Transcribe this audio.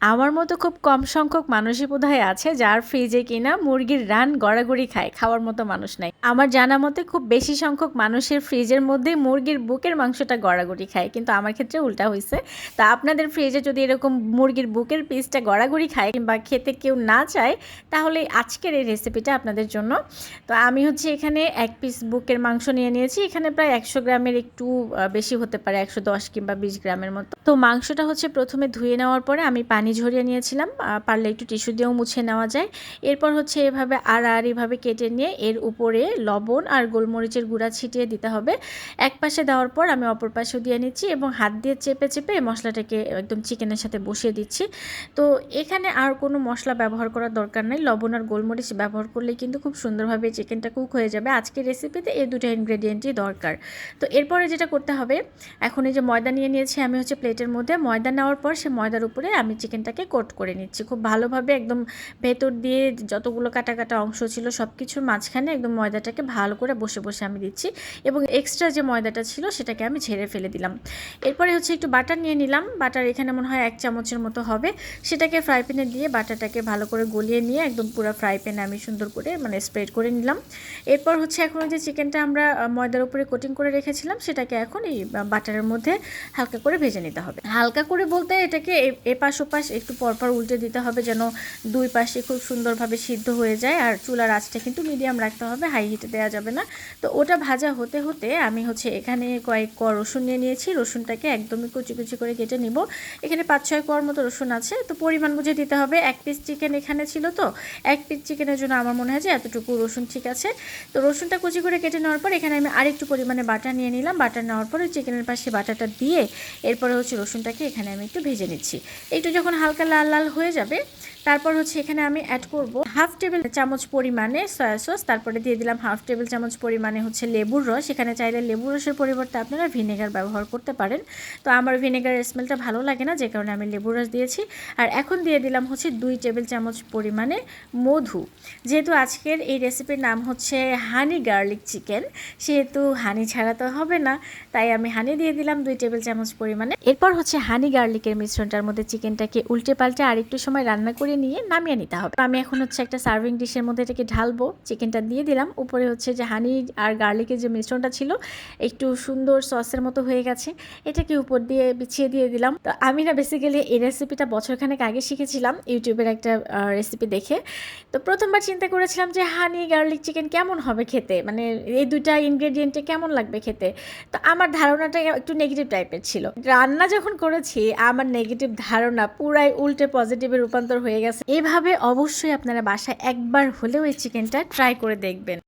আমার মতো খুব কম সংখ্যক মানুষই বোধহয় আছে যার ফ্রিজে কিনা মুরগির রান গড়াগড়ি খায়, খাওয়ার মতো মানুষ নাই। আমার জানা মতে খুব বেশি সংখ্যক মানুষের ফ্রিজের মধ্যে মুরগির বুকের মাংসটা গড়াগড়ি খায়, কিন্তু আমার ক্ষেত্রে উল্টা হয়েছে তা আপনাদের ফ্রিজে যদি এরকম মুরগির বুকের পিসটা গড়াগড়ি খায় কিংবা খেতে কেউ না চায়, তাহলে আজকের এই রেসিপিটা আপনাদের জন্য। তো আমি হচ্ছে এখানে এক পিস বুকের মাংস নিয়ে নিয়েছি, এখানে প্রায় একশো গ্রামের একটু বেশি হতে পারে, একশো দশ কিংবা বিশ গ্রামের মতো। তো মাংসটা হচ্ছে প্রথমে ধুয়ে নেওয়ার পরে আমি পানি ঝরিয়ে নিয়েছিলাম পারলে একটু টিস্যু দিয়েও মুছে নেওয়া যায়। এরপর হচ্ছে এভাবে এভাবে কেটে নিয়ে এর উপরে লবণ আর গোলমরিচের গুঁড়া ছিটিয়ে দিতে হবে। এক পাশে দেওয়ার পর আমি অপর পাশেও দিয়ে নিচ্ছি এবং হাত দিয়ে চেপে চেপে মশলাটাকে একদম চিকেনের সাথে বসিয়ে দিচ্ছি। তো এখানে আর কোনো মশলা ব্যবহার করার দরকার নেই। লবণ আর গোলমরিচ ব্যবহার করলে কিন্তু খুব সুন্দরভাবে চিকেনটা কুক হয়ে যাবে। আজকের রেসিপিতে এই দুটো ইনগ্রেডিয়েন্টই দরকার। তো এরপরে যেটা করতে হবে, এখন এই যে ময়দা নিয়ে নিয়েছি, আমি হচ্ছে প্লেটের মধ্যে ময়দা নেওয়ার পর সে ময়দার উপরে আমি চিকেনটাকে কোট করে নিচ্ছি। খুব ভালোভাবে একদম ভেতর দিয়ে যতগুলো কাটা কাটা অংশ ছিল সব কিছুর মাঝখানে একদম ময়দাটাকে ভালো করে বসে বসে আমি দিচ্ছি এবং এক্সট্রা যে ময়দাটা ছিল সেটাকে আমি ঝেড়ে ফেলে দিলাম। এরপরে হচ্ছে একটু বাটার নিয়ে নিলাম। বাটার এখানে মনে হয় এক চামচের মতো হবে। সেটাকে ফ্রাই প্যানে দিয়ে বাটারটাকে ভালো করে গলিয়ে নিয়ে একদম পুরো ফ্রাই প্যানে আমি সুন্দর করে মানে স্প্রেড করে নিলাম। এরপর হচ্ছে এখন যে চিকেনটা আমরা ময়দার উপরে কোটিং করে রেখেছিলাম সেটাকে এখন এই বাটারের মধ্যে হালকা করে ভেজে নিতে হবে। হালকা করে বলতে এটাকে এপাশ ওপাশ একটু পরপর উল্টে দিতে হবে যেন দুই পাশে খুব সুন্দরভাবে সিদ্ধ হয়ে যায়। আর চুলার আঁচটা কিন্তু মিডিয়াম রাখতে হবে, হাই হিটে দেওয়া যাবে না। তো ওটা ভাজা হতে হতে আমি হচ্ছে এখানে কয়েক কোয়া রসুন নিয়ে নিয়েছি। রসুনটাকে একদমই কুচি কুচি করে কেটে নিব। এখানে পাঁচ ছয় কোয়ার মতো রসুন আছে। তো পরিমাণ বুঝে দিতে হবে। এক পিস চিকেন এখানে ছিল তো। এক পিস চিকেনের জন্য আমার মনে হয় যে এতটুকু রসুন ঠিক আছে। তো রসুনটা কুচি করে কেটে নেওয়ার পর এখানে আমি আরেকটু পরিমাণে বাটা নিয়ে নিলাম। বাটা নেওয়ার পরে চিকেনের পাশে বাটাটা দিয়ে এরপরে হচ্ছে রসুনটাকে এখানে আমি একটু ভেজে নিচ্ছি। একটু যখন হালকা লাল লাল হয়ে যাবে। তারপর হচ্ছে এখানে আমি অ্যাড করব হাফ টেবিল চামচ পরিমাণে সয়া সস তারপরে দিয়ে দিলাম হাফ টেবিল চামচ পরিমাণে হচ্ছে লেবুর রস। এখানে চাইলে লেবুর রসের পরিবর্তে আপনারা ভিনেগার ব্যবহার করতে পারেন। তো আমার ভিনেগারের স্মেলটা ভালো লাগে না, যে কারণে আমি লেবুর রস দিয়েছি। আর এখন দিয়ে দিলাম হচ্ছে দুই টেবিল চামচ পরিমাণে মধু। যেহেতু আজকের এই রেসিপির নাম হচ্ছে হানি গার্লিক চিকেন সেহেতু হানি ছাড়া তো হবে না। তাই আমি হানি দিয়ে দিলাম দুই টেবিল চামচ পরিমাণে। এরপর হচ্ছে হানি গার্লিকের মিশ্রণটার মধ্যে চিকেনটাকে উল্টে পাল্টে আরেকটু সময় রান্না করে নিয়ে নামিয়ে নিতে হবে। আমি এখন হচ্ছে একটা সার্ভিং ডিশের মধ্যে এটাকে ঢালবো চিকেনটা দিয়ে দিলাম। উপরে হচ্ছে যে হানি আর গার্লিকের যে মিশ্রণটা ছিল, একটু সুন্দর সসের মতো হয়ে গেছে। এটাকে উপর দিয়ে বিছিয়ে দিয়ে দিলাম। তো আমি না বেসিক্যালি এই রেসিপিটা বছরখানেক আগে শিখেছিলাম ইউটিউবের একটা রেসিপি দেখে। তো প্রথমবার চিন্তা করেছিলাম যে হানি গার্লিক চিকেন কেমন হবে খেতে? মানে এই দুইটা ইনগ্রেডিয়েন্টে কেমন লাগবে খেতে? তো আমার ধারণাটা একটু নেগেটিভ টাইপের ছিল। রান্না যখন করেছি, আমার নেগেটিভ ধারণা পুরাই উল্টে পজিটিভে রূপান্তর হয়ে গেছে। এভাবে অবশ্যই আপনারা বাসায় একবার হলেও এই চিকেনটা ট্রাই করে দেখবেন।